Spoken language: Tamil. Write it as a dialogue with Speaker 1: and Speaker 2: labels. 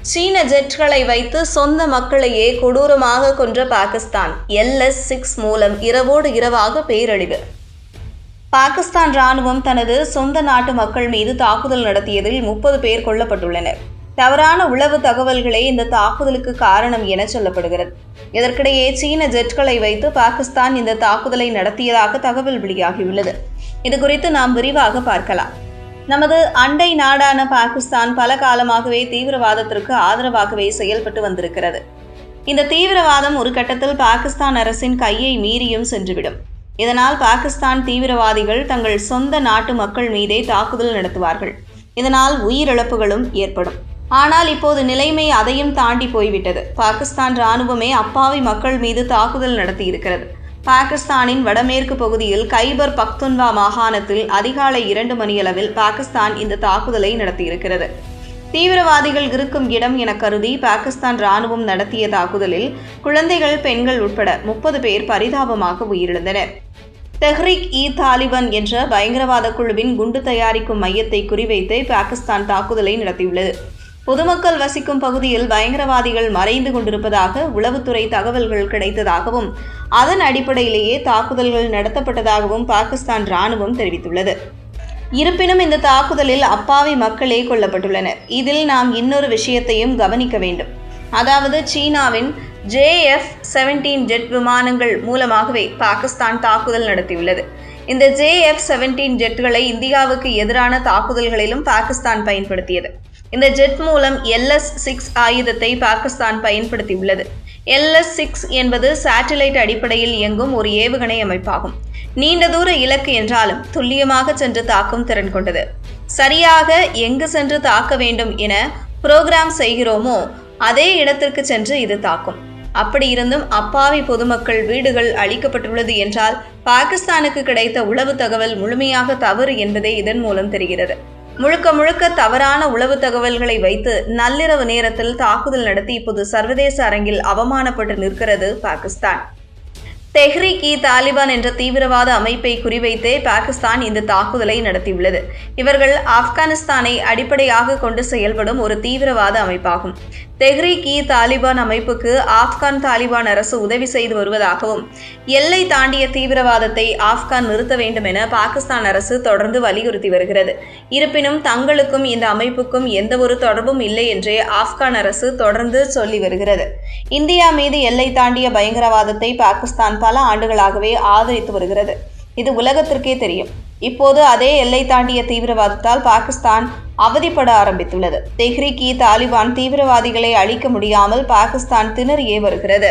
Speaker 1: சீன ஜெட்களை வைத்து சொந்த மக்களையே கொடூரமாக கொன்ற பாகிஸ்தான். எல்எஸ் சிக்ஸ் மூலம் இரவோடு இரவாக பேரழிவு. பாகிஸ்தான் ராணுவம் தனது சொந்த நாட்டு மக்கள் மீது தாக்குதல் நடத்தியதில் முப்பது பேர் கொல்லப்பட்டுள்ளனர். தவறான உளவு தகவல்களே இந்த தாக்குதலுக்கு காரணம் என சொல்லப்படுகிறது. இதற்கிடையே சீன ஜெட்களை வைத்து பாகிஸ்தான் இந்த தாக்குதலை நடத்தியதாக தகவல் வெளியாகியுள்ளது. இதுகுறித்து நாம் விரிவாக பார்க்கலாம். நமது அண்டை நாடான பாகிஸ்தான் பல காலமாகவே தீவிரவாதத்திற்கு ஆதரவாகவே செயல்பட்டு வந்திருக்கிறது. இந்த தீவிரவாதம் ஒரு கட்டத்தில் பாகிஸ்தான் அரசின் கையை மீறியும் சென்றுவிடும். இதனால் பாகிஸ்தான் தீவிரவாதிகள் தங்கள் சொந்த நாட்டு மக்கள் மீதே தாக்குதல் நடத்துவார்கள். இதனால் உயிரிழப்புகளும் ஏற்படும். ஆனால் இப்போது நிலைமை அதையும் தாண்டி போய்விட்டது. பாகிஸ்தான் ராணுவமே அப்பாவி மக்கள் மீது தாக்குதல் நடத்தியிருக்கிறது. பாகிஸ்தானின் வடமேற்கு பகுதியில் கைபர் பக்துன்வா மாகாணத்தில் அதிகாலை இரண்டு மணியளவில் பாகிஸ்தான் இந்த தாக்குதலை நடத்தியிருக்கிறது. தீவிரவாதிகள் இருக்கும் இடம் என கருதி பாகிஸ்தான் ராணுவம் நடத்திய தாக்குதலில் குழந்தைகள் பெண்கள் உட்பட முப்பது பேர் பரிதாபமாக உயிரிழந்தனர். தெஹ்ரிக் இ தாலிபான் என்ற பயங்கரவாத குழுவின் குண்டு தயாரிக்கும் மையத்தை குறிவைத்து பாகிஸ்தான் தாக்குதலை நடத்தியுள்ளது. பொதுமக்கள் வசிக்கும் பகுதியில் பயங்கரவாதிகள் மறைந்து கொண்டிருப்பதாக உளவுத்துறை தகவல்கள் கிடைத்ததாகவும் அதன் அடிப்படையிலேயே தாக்குதல்கள் நடத்தப்பட்டதாகவும் பாகிஸ்தான் ராணுவம் தெரிவித்துள்ளது. இருப்பினும் இந்த தாக்குதலில் அப்பாவி மக்களே கொல்லப்பட்டுள்ளனர். இதில் நாம் இன்னொரு விஷயத்தையும் கவனிக்க வேண்டும். அதாவது சீனாவின் ஜேஎஃப் செவன்டீன் ஜெட் விமானங்கள் மூலமாகவே பாகிஸ்தான் தாக்குதல் நடத்தியுள்ளது. இந்த ஜேஎஃப் செவன்டீன் ஜெட்களை இந்தியாவுக்கு எதிரான தாக்குதல்களிலும் பாகிஸ்தான் பயன்படுத்தியது. இந்த ஜெட் மூலம் எல்எஸ் சிக்ஸ் ஆயுதத்தை பாகிஸ்தான் பயன்படுத்தியுள்ளது. எல்எஸ் சிக்ஸ் என்பது சேட்டிலைட் அடிப்படையில் இயங்கும் ஒரு ஏவுகணை அமைப்பாகும். நீண்ட தூர இலக்கு என்றாலும் துல்லியமாக சென்று தாக்கும் திறன் கொண்டது. சரியாக எங்கு சென்று தாக்க வேண்டும் என புரோகிராம் செய்கிறோமோ அதே இடத்திற்கு சென்று இது தாக்கும். அப்படி இருந்தும் அப்பாவி பொதுமக்கள் வீடுகள் அளிக்கப்பட்டுள்ளது என்றால் பாகிஸ்தானுக்கு கிடைத்த உளவு தகவல் முழுமையாக தவறு என்பதே இதன் மூலம் தெரிகிறது. முழுக்க முழுக்க தவறான உளவு தகவல்களை வைத்து நள்ளிரவு நேரத்தில் தாக்குதல் நடத்தி இப்போது சர்வதேச அரங்கில் அவமானப்பட்டு நிற்கிறது பாகிஸ்தான். தெஹ்ரிக் இ தாலிபான் என்ற தீவிரவாத அமைப்பை குறிவைத்தே பாகிஸ்தான் இந்த தாக்குதலை நடத்தியுள்ளது. இவர்கள் ஆப்கானிஸ்தானை அடிப்படையாக கொண்டு செயல்படும் ஒரு தீவிரவாத அமைப்பாகும். தெஹ்ரிக் இ தாலிபான் அமைப்புக்கு ஆப்கான் தாலிபான் அரசு உதவி செய்து வருவதாகவும் எல்லை தாண்டிய தீவிரவாதத்தை ஆப்கான் நிறுத்த வேண்டும் என பாகிஸ்தான் அரசு தொடர்ந்து வலியுறுத்தி வருகிறது. இருப்பினும் தங்களுக்கும் இந்த அமைப்புக்கும் எந்த ஒரு தொடர்பும் இல்லை என்றே ஆப்கான் அரசு தொடர்ந்து சொல்லி வருகிறது. இந்தியா மீது எல்லை தாண்டிய பயங்கரவாதத்தை பாகிஸ்தான் பல ஆண்டுகளாகவே ஆதரித்து வருகிறது. இது உலகத்திற்கே தெரியும். இப்போது அதே எல்லை தாண்டிய தீவிரவாதத்தால் பாகிஸ்தான் அவதிப்பட ஆரம்பித்துள்ளது. தெஹ்ரிக்கி தாலிபான் தீவிரவாதிகளை அழிக்க முடியாமல் பாகிஸ்தான் திணறியே வருகிறது.